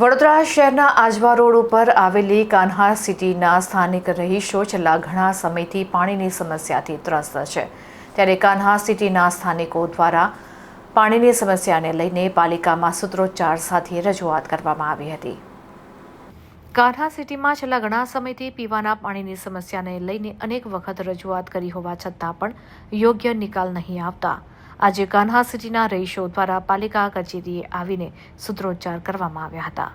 વડોદરા શહેરના આજવા રોડ ઉપર આવેલી કાન્હા સિટીના સ્થાનિક રહીશો છેલ્લા ઘણા સમયથી પાણીની સમસ્યાથી ત્રસ્ત છે. ત્યારે કાન્હા સિટીના સ્થાનિકો દ્વારા પાણીની સમસ્યાને લઈને પાલિકામાં સૂત્રોચ્ચાર સાથે રજૂઆત કરવામાં આવી હતી. કાન્હા સિટીમાં છેલ્લા ઘણા સમયથી પીવાના પાણીની સમસ્યાને લઈને અનેક વખત રજૂઆત કરી હોવા છતાં પણ યોગ્ય નિકાલ નહીં આવતા આજે કાન્હા સિટીના રહીશો દ્વારા પાલિકા કચેરીએ આવીને સૂત્રોચ્ચાર કરવામાં આવ્યા હતા.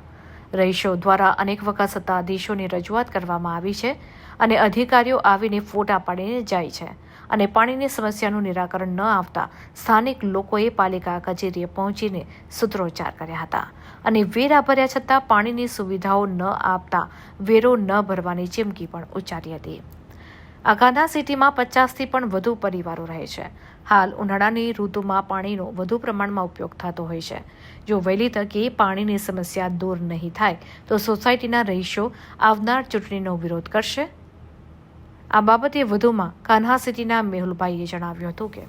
રહીશો દ્વારા અનેક વખત સત્તાધીશોની રજૂઆત કરવામાં આવી છે અને અધિકારીઓ આવીને ફોટા પાડીને જાય છે અને પાણીની સમસ્યાનું નિરાકરણ ન આવતા સ્થાનિક લોકોએ પાલિકા કચેરીએ પહોંચીને સૂત્રોચ્ચાર કર્યા હતા અને વેરા ભર્યા છતાં પાણીની સુવિધાઓ ન આપતા વેરો ન ભરવાની ચીમકી પણ ઉચ્ચારી હતી. કાંધા સિટીમાં પચાસથી પણ વધુ પરિવારો રહે છે. હાલ ઉનાળાની ઋતુમાં પાણીનો વધુ પ્રમાણમાં ઉપયોગ થતો હોય છે. જો વહેલી તકે પાણીની સમસ્યા દૂર નહીં થાય, તો સોસાયટીના રહીશો આવનાર ચૂંટણીનો વિરોધ કરશે. આ બાબતે વધુમાં કાન્હા સિટીના મેહુલભાઈએ જણાવ્યું હતું કે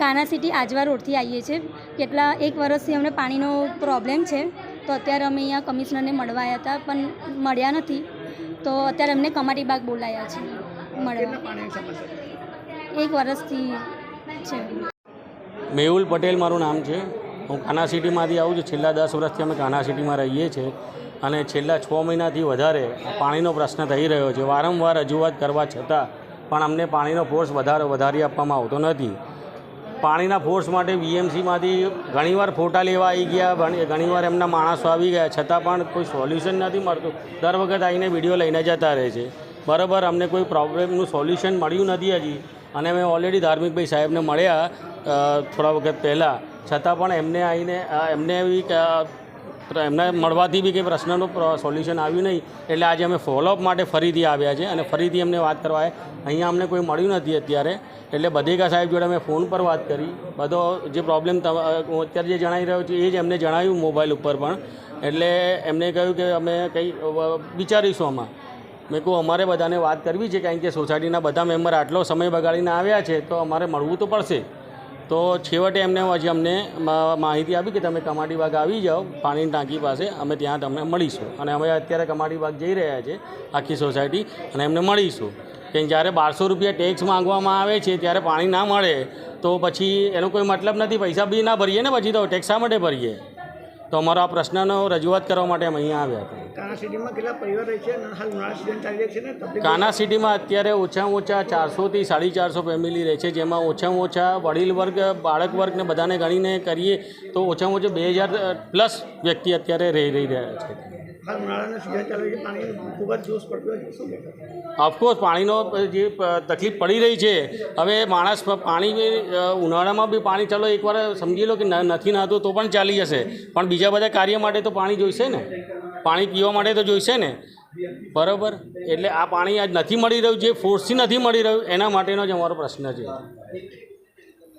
કાના સિટી આજવા રોડથી આવીએ છીએ. કેટલા એક વર્ષથી અમને પાણીનો પ્રોબ્લેમ છે. તો અત્યારે અમે અહીંયા કમિશનરને મળવા આવ્યા હતા પણ મળ્યા નથી. તો અત્યારે અમને કમાટી બાગ બોલાયા છે. મળવા એક વર્ષથી છે. મેહુલ પટેલ મારું નામ છે. હું કાના સિટીમાંથી આવું છું. છેલ્લા દસ વર્ષથી અમે કાના સિટીમાં રહીએ છીએ. અને છેલ્લા છ મહિનાથી વધારે પાણીનો પ્રશ્ન થઈ રહ્યો છે. વારંવાર રજૂઆત કરવા છતાં પણ અમને પાણીનો ફોર્સ વધારે વધારી આપવામાં આવતો નથી. પાણીના ફોર્સ માટે વીએમસીમાંથી ઘણીવાર ફોટા લેવા આવી ગયા. ઘણીવાર એમના માણસો આવી ગયા. છતાં પણ કોઈ સોલ્યુશન નથી મળતું. દર વખત આવીને વીડિયો લઈને જતા રહે છે. બરાબર, અમને કોઈ પ્રોબ્લેમનું સોલ્યુશન મળ્યું નથી હજી. અને અમે ઓલરેડી ધાર્મિકભાઈ સાહેબને મળ્યા થોડા વખત પહેલાં. છતાં પણ એમને આવીને એમને એવી અ, એમને મળવાથી બી કંઈ પ્રશ્નનું સોલ્યુશન આવ્યું નહીં. એટલે આજે અમે ફોલોઅપ માટે ફરીથી આવ્યા છે અને ફરીથી અમને વાત કરવા અહીંયા અમને કોઈ મળ્યું નથી અત્યારે. એટલે બધેકા સાહેબ જોડે અમે ફોન પર વાત કરી. બધો જે પ્રોબ્લેમ હું અત્યારે જે જણાવી રહ્યો છું એ જ એમને જણાવ્યું મોબાઈલ ઉપર પણ. એટલે એમને કહ્યું કે અમે કંઈ વિચારીશું આમાં. મેં કહું અમારે બધાને વાત કરવી છે કારણ કે સોસાયટીના બધા મેમ્બર આટલો સમય બગાડીને આવ્યા છે તો અમારે મળવું તો પડશે. તો છેવટે એમને હજી અમને માહિતી આપી કે તમે કમાટી બાગ આવી જાઓ પાણીની ટાંકી પાસે, અમે ત્યાં તમને મળીશું. અને અમે અત્યારે કમાટી બાગ જઈ રહ્યા છે આખી સોસાયટી, અને એમને મળીશું. કે જ્યારે બારસો રૂપિયા ટેક્સ માંગવામાં આવે છે, ત્યારે પાણી ના મળે, તો પછી એનો કોઈ મતલબ નથી. પૈસા બી ના ભરીએ ને, પછી તો ટેક્સ માટે ભરીએ? તો અમારો આ પ્રશ્નનો રજૂઆત કરવા માટે અમે અહીંયા આવ્યા હતા. કાના સિટીમાં કેટલા પરિવાર રહે છે અને હાલ ઉનાળા સિઝન ચાલી છે ને કાના સિટીમાં અત્યારે ઓછામાં ઓછા ચારસોથી સાડી ચારસો ફેમિલી રહે છે જેમાં ઓછામાં ઓછા વડીલ વર્ગ બાળક વર્ગને બધાને ગણીને કરીએ તો ઓછામાં ઓછા બે હજાર પ્લસ વ્યક્તિ અત્યારે રહી રહી રહ્યા છે. હાલ ઉનાળાના સિઝન ચાલે છે પાણી ખૂબ જ જોશ પડતો હોય છે શું કહેશો? ઓફકોર્સ પાણીનો જે તકલીફ પડી રહી છે હવે માણસ પાણી ઉનાળામાં બી પાણી ચાલો એકવાર સમજી લો કે નથી નાતું તો પણ ચાલી જશે પણ બીજા બધા કાર્ય માટે તો પાણી જોઈશે ને? પાણી પીવા માટે તો જોઈશે ને? બરાબર. એટલે આ પાણી આજ નથી મળી રહ્યું, જે ફોર્સથી નથી મળી રહ્યું, એના માટેનો જ અમારો પ્રશ્ન છે.